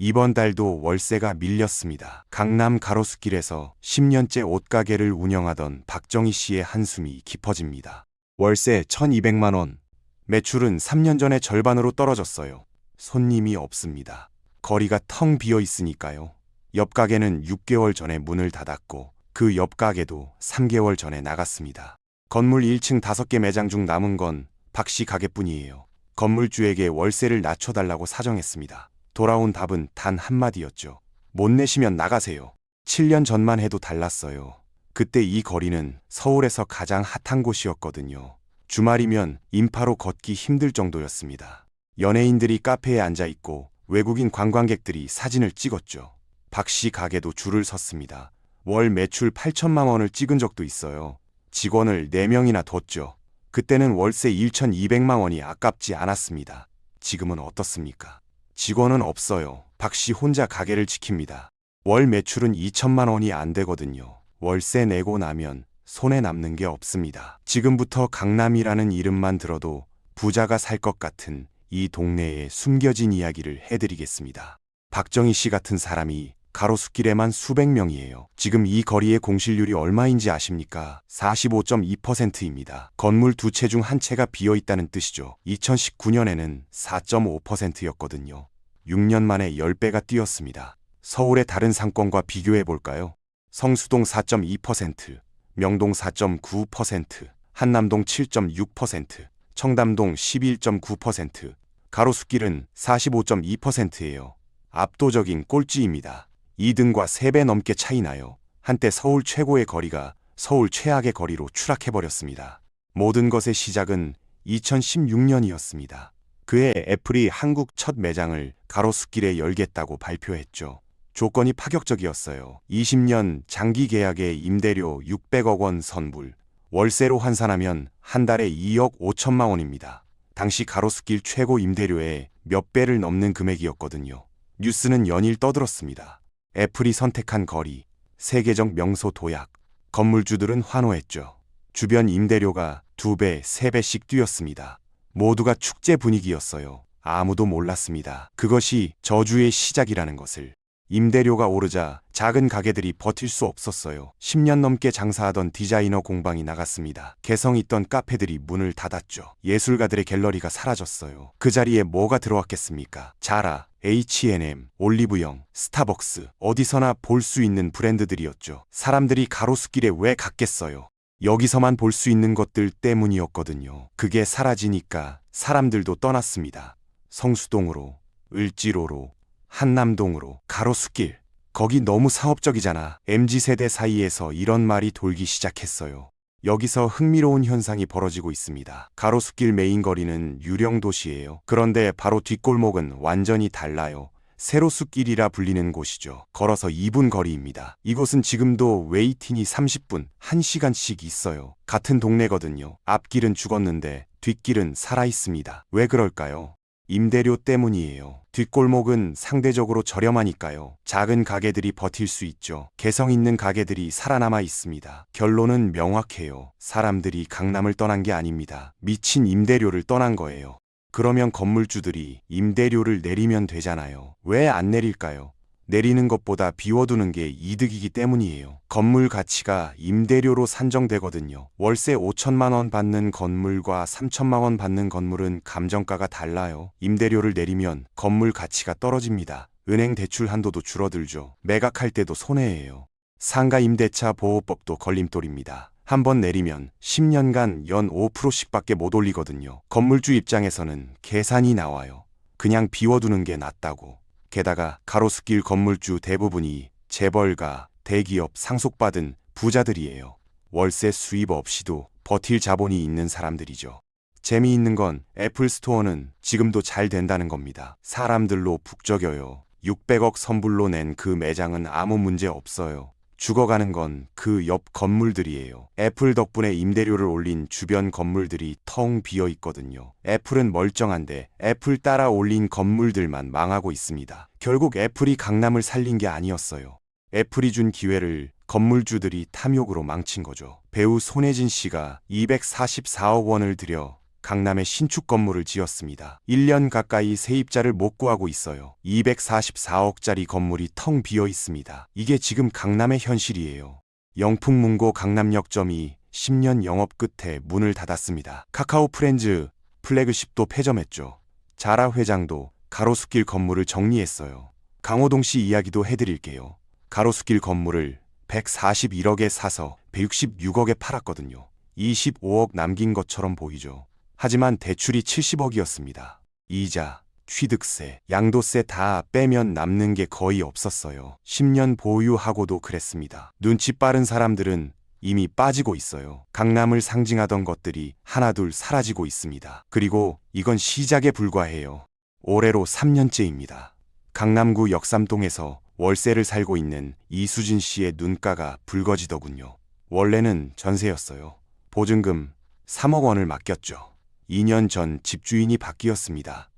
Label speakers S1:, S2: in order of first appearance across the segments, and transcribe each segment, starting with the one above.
S1: 이번 달도 월세가 밀렸습니다. 강남 가로수길에서 10년째 옷가게를 운영하던 박정희 씨의 한숨이 깊어집니다. 월세 1200만 원. 매출은 3년 전의 절반으로 떨어졌어요. 손님이 없습니다. 거리가 텅 비어 있으니까요. 옆 가게는 6개월 전에 문을 닫았고 그 옆 가게도 3개월 전에 나갔습니다. 건물 1층 5개 매장 중 남은 건 박 씨 가게뿐이에요. 건물주에게 월세를 낮춰달라고 사정했습니다. 돌아온 답은 단 한마디였죠. 못 내시면 나가세요. 7년 전만 해도 달랐어요. 그때 이 거리는 서울에서 가장 핫한 곳이었거든요. 주말이면 인파로 걷기 힘들 정도였습니다. 연예인들이 카페에 앉아 있고 외국인 관광객들이 사진을 찍었죠. 박씨 가게도 줄을 섰습니다. 월 매출 8천만 원을 찍은 적도 있어요. 직원을 4명이나 뒀죠. 그때는 월세 1,200만 원이 아깝지 않았습니다. 지금은 어떻습니까? 직원은 없어요. 박 씨 혼자 가게를 지킵니다. 월 매출은 2천만 원이 안 되거든요. 월세 내고 나면 손에 남는 게 없습니다. 지금부터 강남이라는 이름만 들어도 부자가 살 것 같은 이 동네의 숨겨진 이야기를 해드리겠습니다. 박정희 씨 같은 사람이 가로수길에만 수백 명이에요. 지금 이 거리의 공실률이 얼마인지 아십니까? 45.2%입니다. 건물 두 채 중 한 채가 비어 있다는 뜻이죠. 2019년에는 4.5%였거든요. 6년 만에 10배가 뛰었습니다. 서울의 다른 상권과 비교해 볼까요? 성수동 4.2%, 명동 4.9%, 한남동 7.6%, 청담동 11.9%, 가로수길은 45.2%예요. 압도적인 꼴찌입니다. 2등과 3배 넘게 차이 나요. 한때 서울 최고의 거리가 서울 최악의 거리로 추락해버렸습니다. 모든 것의 시작은 2016년이었습니다. 그해 애플이 한국 첫 매장을 가로수길에 열겠다고 발표했죠. 조건이 파격적이었어요. 20년 장기 계약의 임대료 600억 원 선불, 월세로 환산하면 한 달에 2억 5천만 원입니다. 당시 가로수길 최고 임대료의 몇 배를 넘는 금액이었거든요. 뉴스는 연일 떠들었습니다. 애플이 선택한 거리, 세계적 명소 도약, 건물주들은 환호했죠. 주변 임대료가 두 배, 세 배씩 뛰었습니다. 모두가 축제 분위기였어요. 아무도 몰랐습니다. 그것이 저주의 시작이라는 것을. 임대료가 오르자 작은 가게들이 버틸 수 없었어요. 10년 넘게 장사하던 디자이너 공방이 나갔습니다. 개성 있던 카페들이 문을 닫았죠. 예술가들의 갤러리가 사라졌어요. 그 자리에 뭐가 들어왔겠습니까? 자라, H&M, 올리브영, 스타벅스, 어디서나 볼 수 있는 브랜드들이었죠. 사람들이 가로수길에 왜 갔겠어요? 여기서만 볼 수 있는 것들 때문이었거든요. 그게 사라지니까 사람들도 떠났습니다. 성수동으로, 을지로로, 한남동으로, 가로수길. 거기 너무 사업적이잖아. MZ세대 사이에서 이런 말이 돌기 시작했어요. 여기서 흥미로운 현상이 벌어지고 있습니다. 가로수길 메인 거리는 유령 도시예요. 그런데 바로 뒷골목은 완전히 달라요. 세로수길이라 불리는 곳이죠. 걸어서 2분 거리입니다. 이곳은 지금도 웨이팅이 30분, 1시간씩 있어요. 같은 동네거든요. 앞길은 죽었는데 뒷길은 살아있습니다. 왜 그럴까요? 임대료 때문이에요. 뒷골목은 상대적으로 저렴하니까요. 작은 가게들이 버틸 수 있죠. 개성 있는 가게들이 살아남아 있습니다. 결론은 명확해요. 사람들이 강남을 떠난 게 아닙니다. 미친 임대료를 떠난 거예요. 그러면 건물주들이 임대료를 내리면 되잖아요. 왜 안 내릴까요? 내리는 것보다 비워두는 게 이득이기 때문이에요. 건물 가치가 임대료로 산정되거든요. 월세 5천만 원 받는 건물과 3천만 원 받는 건물은 감정가가 달라요. 임대료를 내리면 건물 가치가 떨어집니다. 은행 대출 한도도 줄어들죠. 매각할 때도 손해예요. 상가 임대차 보호법도 걸림돌입니다. 한번 내리면 10년간 연 5%씩밖에 못 올리거든요. 건물주 입장에서는 계산이 나와요. 그냥 비워두는 게 낫다고. 게다가 가로수길 건물주 대부분이 재벌가, 대기업 상속받은 부자들이에요. 월세 수입 없이도 버틸 자본이 있는 사람들이죠. 재미있는 건 애플 스토어는 지금도 잘 된다는 겁니다. 사람들로 북적여요. 600억 선불로 낸 그 매장은 아무 문제 없어요. 죽어가는 건 그 옆 건물들이에요. 애플 덕분에 임대료를 올린 주변 건물들이 텅 비어 있거든요. 애플은 멀쩡한데 애플 따라 올린 건물들만 망하고 있습니다. 결국 애플이 강남을 살린 게 아니었어요. 애플이 준 기회를 건물주들이 탐욕으로 망친 거죠. 배우 손혜진 씨가 244억 원을 들여 강남에 신축 건물을 지었습니다. 1년 가까이 세입자를 못 구하고 있어요. 244억짜리 건물이 텅 비어 있습니다. 이게 지금 강남의 현실이에요. 영풍문고 강남역점이 10년 영업 끝에 문을 닫았습니다. 카카오 프렌즈 플래그십도 폐점했죠. 자라 회장도 가로수길 건물을 정리했어요. 강호동 씨 이야기도 해드릴게요. 가로수길 건물을 141억에 사서 166억에 팔았거든요. 25억 남긴 것처럼 보이죠. 하지만 대출이 70억이었습니다. 이자, 취득세, 양도세 다 빼면 남는 게 거의 없었어요. 10년 보유하고도 그랬습니다. 눈치 빠른 사람들은 이미 빠지고 있어요. 강남을 상징하던 것들이 하나둘 사라지고 있습니다. 그리고 이건 시작에 불과해요. 올해로 3년째입니다. 강남구 역삼동에서 월세를 살고 있는 이수진 씨의 눈가가 붉어지더군요. 원래는 전세였어요. 보증금 3억 원을 맡겼죠. 2년 전 집주인이 바뀌었습니다.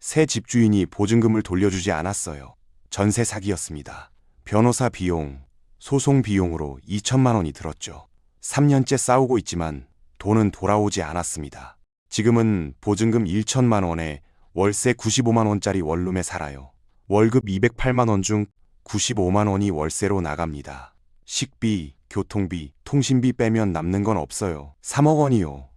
S1: 새 집주인이 보증금을 돌려주지 않았어요. 전세 사기였습니다. 변호사 비용, 소송 비용으로 2천만 원이 들었죠. 3년째 싸우고 있지만 돈은 돌아오지 않았습니다. 지금은 보증금 1천만 원에 월세 95만 원짜리 원룸에 살아요. 월급 208만 원 중 95만 원이 월세로 나갑니다. 식비, 교통비, 통신비 빼면 남는 건 없어요. 3억 원이요.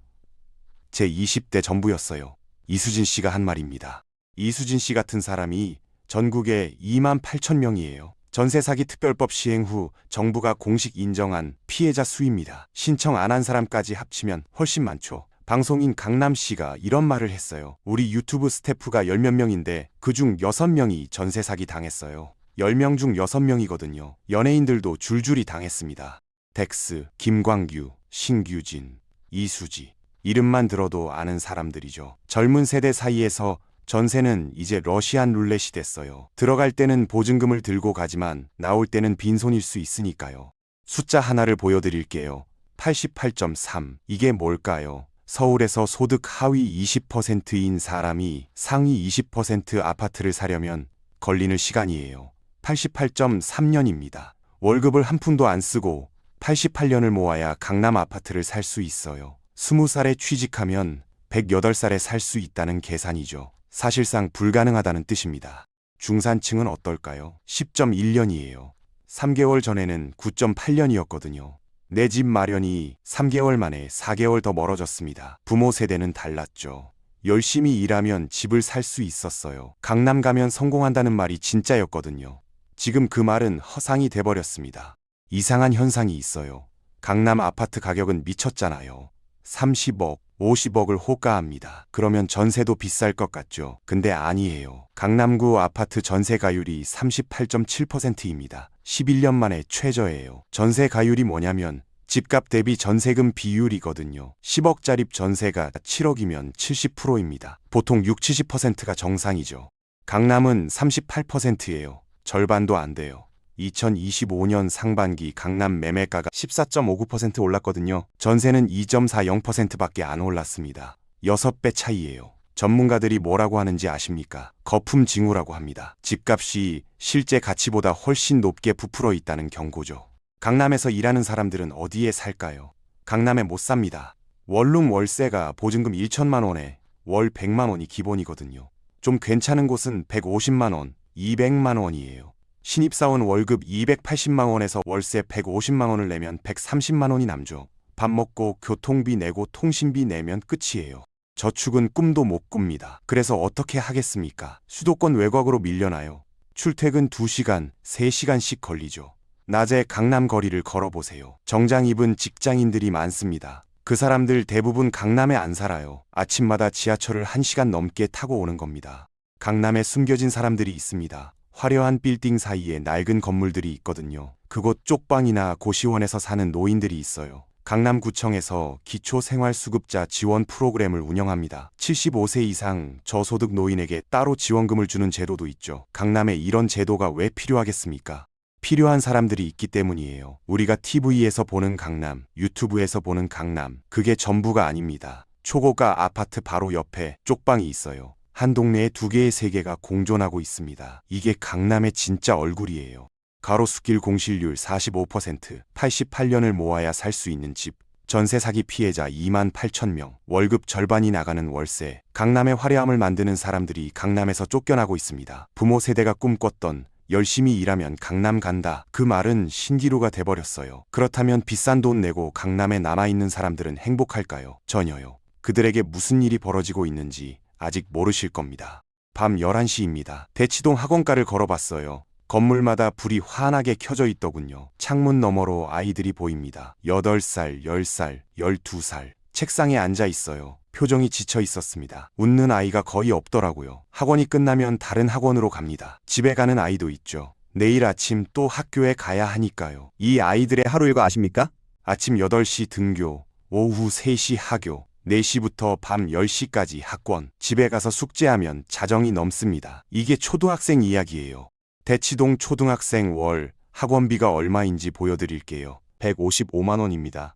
S1: 제 20대 전부였어요. 이수진 씨가 한 말입니다. 이수진 씨 같은 사람이 전국에 2만 8천 명이에요. 전세 사기 특별법 시행 후 정부가 공식 인정한 피해자 수입니다. 신청 안 한 사람까지 합치면 훨씬 많죠. 방송인 강남 씨가 이런 말을 했어요. 우리 유튜브 스태프가 열몇 명인데 그중 여섯 명이 전세 사기 당했어요. 10명 중 6명이거든요. 연예인들도 줄줄이 당했습니다. 덱스, 김광규, 신규진, 이수지. 이름만 들어도 아는 사람들이죠. 젊은 세대 사이에서 전세는 이제 러시안 룰렛이 됐어요. 들어갈 때는 보증금을 들고 가지만 나올 때는 빈손일 수 있으니까요. 숫자 하나를 보여드릴게요. 88.3. 이게 뭘까요? 서울에서 소득 하위 20%인 사람이 상위 20% 아파트를 사려면 걸리는 시간이에요. 88.3년입니다. 월급을 한 푼도 안 쓰고 88년을 모아야 강남 아파트를 살 수 있어요. 20살에 취직하면 108살에 살 수 있다는 계산이죠. 사실상 불가능하다는 뜻입니다. 중산층은 어떨까요? 10.1년이에요. 3개월 전에는 9.8년이었거든요. 내 집 마련이 3개월 만에 4개월 더 멀어졌습니다. 부모 세대는 달랐죠. 열심히 일하면 집을 살 수 있었어요. 강남 가면 성공한다는 말이 진짜였거든요. 지금 그 말은 허상이 돼버렸습니다. 이상한 현상이 있어요. 강남 아파트 가격은 미쳤잖아요. 30억, 50억을 호가합니다. 그러면 전세도 비쌀 것 같죠? 근데 아니에요. 강남구 아파트 전세 가율이 38.7%입니다. 11년 만에 최저예요. 전세 가율이 뭐냐면 집값 대비 전세금 비율이거든요. 10억짜리 전세가 7억이면 70%입니다. 보통 6, 70%가 정상이죠. 강남은 38%예요. 절반도 안 돼요. 2025년 상반기 강남 매매가가 14.59% 올랐거든요. 전세는 2.40%밖에 안 올랐습니다. 6배 차이예요. 전문가들이 뭐라고 하는지 아십니까? 거품 징후라고 합니다. 집값이 실제 가치보다 훨씬 높게 부풀어 있다는 경고죠. 강남에서 일하는 사람들은 어디에 살까요? 강남에 못 삽니다. 원룸 월세가 보증금 1천만 원에 월 100만 원이 기본이거든요. 좀 괜찮은 곳은 150만 원, 200만 원이에요. 신입사원 월급 280만 원에서 월세 150만 원을 내면 130만 원이 남죠. 밥 먹고 교통비 내고 통신비 내면 끝이에요. 저축은 꿈도 못 꿉니다. 그래서 어떻게 하겠습니까? 수도권 외곽으로 밀려나요. 출퇴근 2시간, 3시간씩 걸리죠. 낮에 강남 거리를 걸어보세요. 정장 입은 직장인들이 많습니다. 그 사람들 대부분 강남에 안 살아요. 아침마다 지하철을 1시간 넘게 타고 오는 겁니다. 강남에 숨겨진 사람들이 있습니다. 화려한 빌딩 사이에 낡은 건물들이 있거든요. 그곳 쪽방이나 고시원에서 사는 노인들이 있어요. 강남구청에서 기초생활수급자 지원 프로그램을 운영합니다. 75세 이상 저소득 노인에게 따로 지원금을 주는 제도도 있죠. 강남에 이런 제도가 왜 필요하겠습니까? 필요한 사람들이 있기 때문이에요. 우리가 TV에서 보는 강남, 유튜브에서 보는 강남, 그게 전부가 아닙니다. 초고가 아파트 바로 옆에 쪽방이 있어요. 한 동네에 두 개의 세계가 공존하고 있습니다. 이게 강남의 진짜 얼굴이에요. 가로수길 공실률 45%, 88년을 모아야 살 수 있는 집. 전세 사기 피해자 2만 8천 명, 월급 절반이 나가는 월세, 강남의 화려함을 만드는 사람들이 강남에서 쫓겨나고 있습니다. 부모 세대가 꿈꿨던 열심히 일하면 강남 간다. 그 말은 신기루가 돼버렸어요. 그렇다면 비싼 돈 내고 강남에 남아있는 사람들은 행복할까요? 전혀요. 그들에게 무슨 일이 벌어지고 있는지 아직 모르실 겁니다. 밤 11시입니다. 대치동 학원가를 걸어봤어요. 건물마다 불이 환하게 켜져 있더군요. 창문 너머로 아이들이 보입니다. 8살, 10살, 12살. 책상에 앉아 있어요. 표정이 지쳐 있었습니다. 웃는 아이가 거의 없더라고요. 학원이 끝나면 다른 학원으로 갑니다. 집에 가는 아이도 있죠. 내일 아침 또 학교에 가야 하니까요.
S2: 이 아이들의 하루 일과 아십니까?
S1: 아침 8시 등교, 오후 3시 하교, 4시부터 밤 10시까지 학원, 집에 가서 숙제하면 자정이 넘습니다. 이게 초등학생 이야기예요. 대치동 초등학생 월 학원비가 얼마인지 보여드릴게요. 155만원입니다.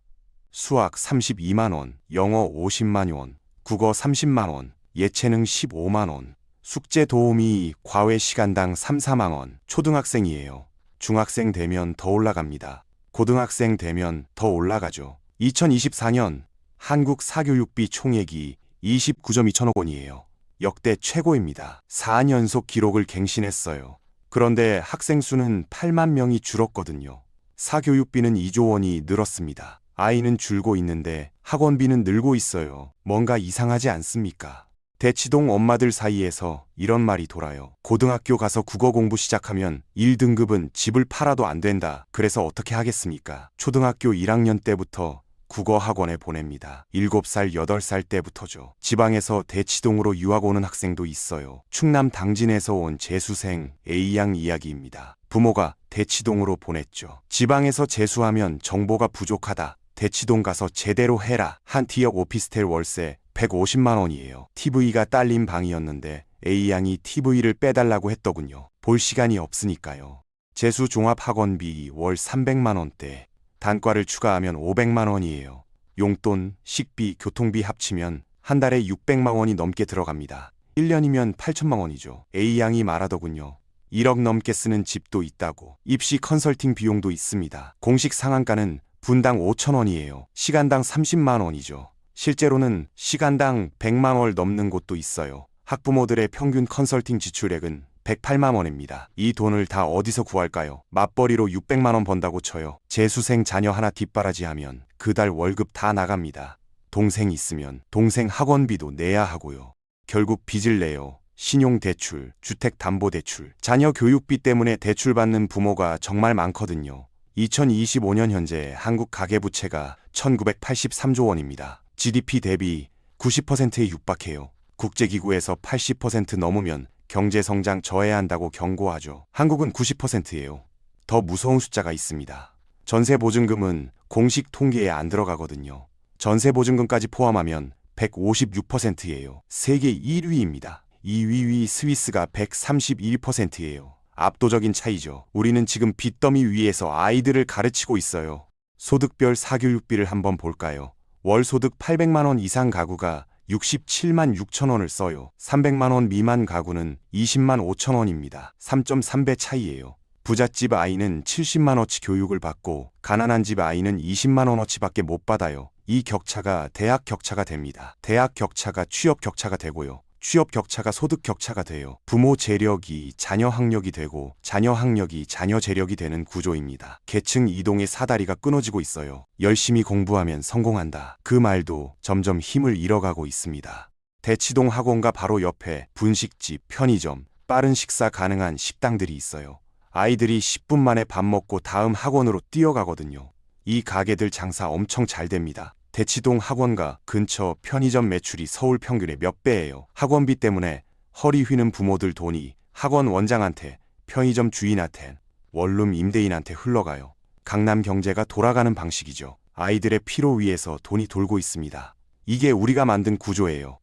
S1: 수학 32만원, 영어 50만원, 국어 30만원, 예체능 15만원, 숙제 도우미 과외 시간당 3, 4만원, 초등학생이에요. 중학생 되면 더 올라갑니다. 고등학생 되면 더 올라가죠. 2024년 한국 사교육비 총액이 29점 2천억 원이에요. 역대 최고입니다. 4년 연속 기록을 갱신했어요. 그런데 학생 수는 8만 명이 줄었거든요. 사교육비는 2조 원이 늘었습니다. 아이는 줄고 있는데 학원비는 늘고 있어요. 뭔가 이상하지 않습니까? 대치동 엄마들 사이에서 이런 말이 돌아요. 고등학교 가서 국어 공부 시작하면 1등급은 집을 팔아도 안 된다. 그래서 어떻게 하겠습니까? 초등학교 1학년 때부터 국어 학원에 보냅니다. 7살, 8살 때부터죠. 지방에서 대치동으로 유학 오는 학생도 있어요. 충남 당진에서 온 재수생 A양 이야기입니다. 부모가 대치동으로 보냈죠. 지방에서 재수하면 정보가 부족하다. 대치동 가서 제대로 해라. 한 티역 오피스텔 월세 150만 원이에요. TV가 딸린 방이었는데 A양이 TV를 빼달라고 했더군요. 볼 시간이 없으니까요. 재수 종합학원비 월 300만 원대. 단과를 추가하면 500만 원이에요. 용돈, 식비, 교통비 합치면 한 달에 600만 원이 넘게 들어갑니다. 1년이면 8천만 원이죠. A양이 말하더군요. 1억 넘게 쓰는 집도 있다고. 입시 컨설팅 비용도 있습니다. 공식 상한가는 분당 5천 원이에요. 시간당 30만 원이죠. 실제로는 시간당 100만 원 넘는 곳도 있어요. 학부모들의 평균 컨설팅 지출액은 108만 원입니다. 이 돈을 다 어디서 구할까요? 맞벌이로 600만 원 번다고 쳐요. 재수생 자녀 하나 뒷바라지 하면 그달 월급 다 나갑니다. 동생 있으면 동생 학원비도 내야 하고요. 결국 빚을 내요. 신용대출, 주택담보대출, 자녀 교육비 때문에 대출받는 부모가 정말 많거든요. 2025년 현재 한국 가계부채가 1983조 원입니다. GDP 대비 90%에 육박해요. 국제기구에서 80% 넘으면 경제 성장 저해한다고 경고하죠. 한국은 90%예요. 더 무서운 숫자가 있습니다. 전세 보증금은 공식 통계에 안 들어가거든요. 전세 보증금까지 포함하면 156%예요. 세계 1위입니다. 2위 스위스가 131%예요. 압도적인 차이죠. 우리는 지금 빚더미 위에서 아이들을 가르치고 있어요. 소득별 사교육비를 한번 볼까요? 월 소득 800만 원 이상 가구가 67만 6천 원을 써요. 300만 원 미만 가구는 20만 5천 원입니다. 3.3배 차이예요. 부잣집 아이는 70만 원치 교육을 받고 가난한 집 아이는 20만 원어치밖에 못 받아요. 이 격차가 대학 격차가 됩니다. 대학 격차가 취업 격차가 되고요. 취업 격차가 소득 격차가 돼요. 부모 재력이 자녀 학력이 되고 자녀 학력이 자녀 재력이 되는 구조입니다. 계층 이동의 사다리가 끊어지고 있어요. 열심히 공부하면 성공한다. 그 말도 점점 힘을 잃어가고 있습니다. 대치동 학원과 바로 옆에 분식집, 편의점, 빠른 식사 가능한 식당들이 있어요. 아이들이 10분 만에 밥 먹고 다음 학원으로 뛰어가거든요. 이 가게들 장사 엄청 잘 됩니다. 대치동 학원가 근처 편의점 매출이 서울 평균의 몇 배예요. 학원비 때문에 허리 휘는 부모들 돈이 학원 원장한테, 편의점 주인한테, 원룸 임대인한테 흘러가요. 강남 경제가 돌아가는 방식이죠. 아이들의 피로 위에서 돈이 돌고 있습니다. 이게 우리가 만든 구조예요.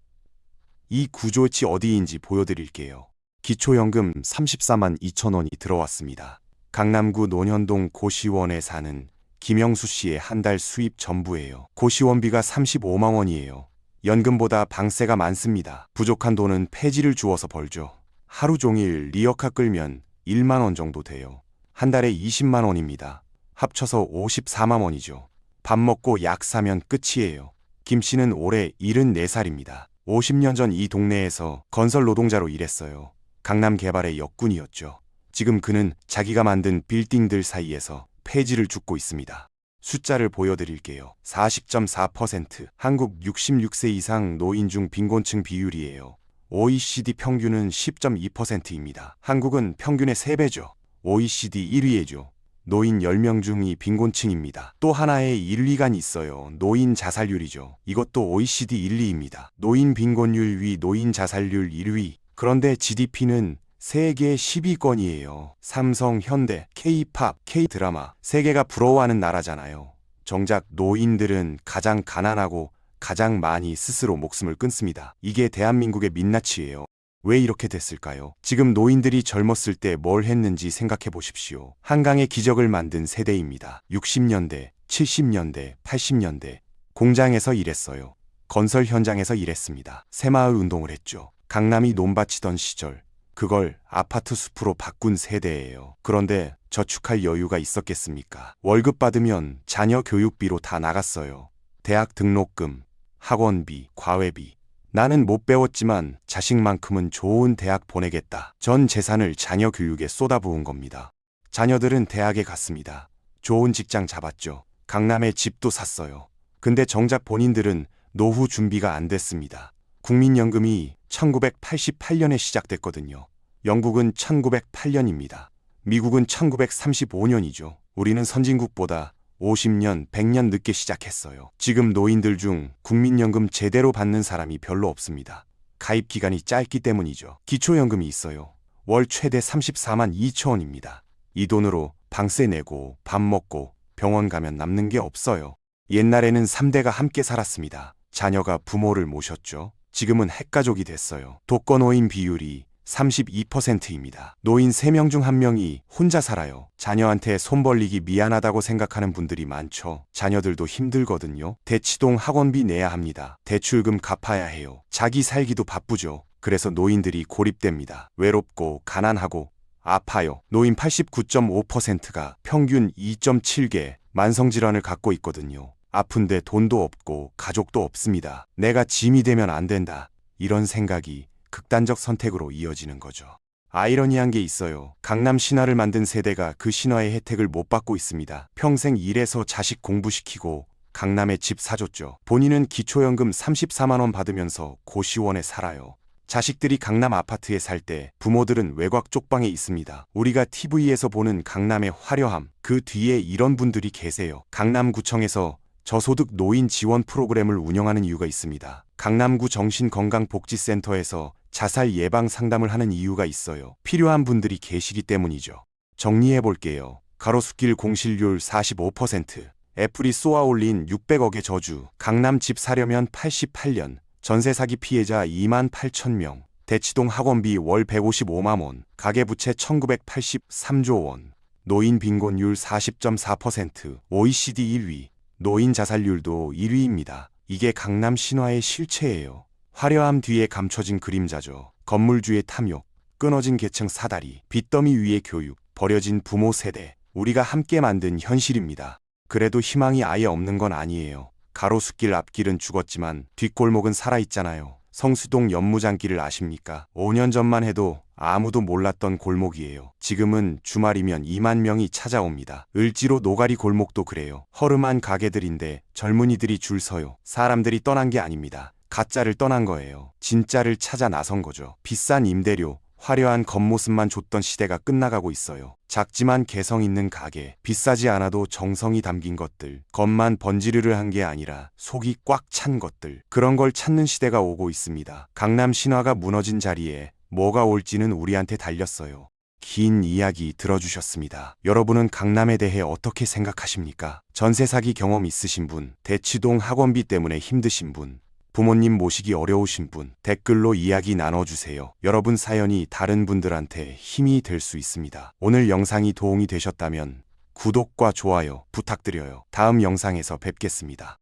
S1: 이 구조치 어디인지 보여드릴게요. 기초연금 34만 2천 원이 들어왔습니다. 강남구 논현동 고시원에 사는 김영수 씨의 한 달 수입 전부예요. 고시원비가 35만 원이에요. 연금보다 방세가 많습니다. 부족한 돈은 폐지를 주어서 벌죠. 하루 종일 리어카 끌면 1만 원 정도 돼요. 한 달에 20만 원입니다. 합쳐서 54만 원이죠. 밥 먹고 약 사면 끝이에요. 김 씨는 올해 74살입니다. 50년 전 이 동네에서 건설 노동자로 일했어요. 강남 개발의 역군이었죠. 지금 그는 자기가 만든 빌딩들 사이에서 폐지를 줍고 있습니다. 숫자를 보여드릴게요. 40.4% 한국 66세 이상 노인 중 빈곤층 비율이에요. OECD 평균은 10.2%입니다. 한국은 평균의 3배죠. OECD 1위에죠. 노인 10명 중이 빈곤층입니다. 또 하나의 1위가 있어요. 노인 자살률이죠. 이것도 OECD 1, 2입니다. 노인 빈곤율 위 노인 자살률 1위. 그런데 GDP는 세계 10위권이에요. 삼성, 현대, K-팝, K-드라마. 세계가 부러워하는 나라잖아요. 정작 노인들은 가장 가난하고 가장 많이 스스로 목숨을 끊습니다. 이게 대한민국의 민낯이에요. 왜 이렇게 됐을까요? 지금 노인들이 젊었을 때 뭘 했는지 생각해 보십시오. 한강의 기적을 만든 세대입니다. 60년대, 70년대, 80년대 공장에서 일했어요. 건설 현장에서 일했습니다. 새마을 운동을 했죠. 강남이 논밭이던 시절 그걸 아파트 숲으로 바꾼 세대예요. 그런데 저축할 여유가 있었겠습니까? 월급 받으면 자녀 교육비로 다 나갔어요. 대학 등록금, 학원비, 과외비. 나는 못 배웠지만 자식만큼은 좋은 대학 보내겠다. 전 재산을 자녀 교육에 쏟아부은 겁니다. 자녀들은 대학에 갔습니다. 좋은 직장 잡았죠. 강남에 집도 샀어요. 근데 정작 본인들은 노후 준비가 안 됐습니다. 국민연금이 1988년에 시작됐거든요. 영국은 1908년입니다. 미국은 1935년이죠. 우리는 선진국보다 50년, 100년 늦게 시작했어요. 지금 노인들 중 국민연금 제대로 받는 사람이 별로 없습니다. 가입 기간이 짧기 때문이죠. 기초연금이 있어요. 월 최대 34만 2천 원입니다. 이 돈으로 방세 내고 밥 먹고 병원 가면 남는 게 없어요. 옛날에는 3대가 함께 살았습니다. 자녀가 부모를 모셨죠. 지금은 핵가족이 됐어요. 독거노인 비율이 32%입니다. 노인 3명 중 1명이 혼자 살아요. 자녀한테 손 벌리기 미안하다고 생각하는 분들이 많죠. 자녀들도 힘들거든요. 대치동 학원비 내야 합니다. 대출금 갚아야 해요. 자기 살기도 바쁘죠. 그래서 노인들이 고립됩니다. 외롭고 가난하고 아파요. 노인 89.5%가 평균 2.7개 만성질환을 갖고 있거든요. 아픈데 돈도 없고 가족도 없습니다. 내가 짐이 되면 안 된다. 이런 생각이 극단적 선택으로 이어지는 거죠. 아이러니한 게 있어요. 강남 신화를 만든 세대가 그 신화의 혜택을 못 받고 있습니다. 평생 일해서 자식 공부시키고 강남에 집 사줬죠. 본인은 기초연금 34만원 받으면서 고시원에 살아요. 자식들이 강남 아파트에 살 때 부모들은 외곽 쪽방에 있습니다. 우리가 TV에서 보는 강남의 화려함, 그 뒤에 이런 분들이 계세요. 강남구청에서 저소득 노인 지원 프로그램을 운영하는 이유가 있습니다. 강남구 정신건강복지센터에서 자살 예방 상담을 하는 이유가 있어요. 필요한 분들이 계시기 때문이죠. 정리해 볼게요. 가로수길 공실률 45%, 애플이 쏘아 올린 600억의 저주, 강남 집 사려면 88년, 전세 사기 피해자 2만 8천 명, 대치동 학원비 월 155만 원, 가계부채 1983조 원, 노인 빈곤율 40.4%, OECD 1위, 노인 자살률도 1위입니다. 이게 강남 신화의 실체예요. 화려함 뒤에 감춰진 그림자죠. 건물주의 탐욕, 끊어진 계층 사다리, 빚더미 위의 교육, 버려진 부모 세대, 우리가 함께 만든 현실입니다. 그래도 희망이 아예 없는 건 아니에요. 가로수길 앞길은 죽었지만 뒷골목은 살아있잖아요. 성수동 연무장길을 아십니까? 5년 전만 해도 아무도 몰랐던 골목이에요. 지금은 주말이면 2만 명이 찾아옵니다. 을지로 노가리 골목도 그래요. 허름한 가게들인데 젊은이들이 줄 서요. 사람들이 떠난 게 아닙니다. 가짜를 떠난 거예요. 진짜를 찾아 나선 거죠. 비싼 임대료, 화려한 겉모습만 줬던 시대가 끝나가고 있어요. 작지만 개성 있는 가게, 비싸지 않아도 정성이 담긴 것들, 겉만 번지르르 한 게 아니라 속이 꽉 찬 것들, 그런 걸 찾는 시대가 오고 있습니다. 강남 신화가 무너진 자리에 뭐가 올지는 우리한테 달렸어요. 긴 이야기 들어주셨습니다. 여러분은 강남에 대해 어떻게 생각하십니까? 전세 사기 경험 있으신 분, 대치동 학원비 때문에 힘드신 분, 부모님 모시기 어려우신 분 댓글로 이야기 나눠주세요. 여러분 사연이 다른 분들한테 힘이 될 수 있습니다. 오늘 영상이 도움이 되셨다면 구독과 좋아요 부탁드려요. 다음 영상에서 뵙겠습니다.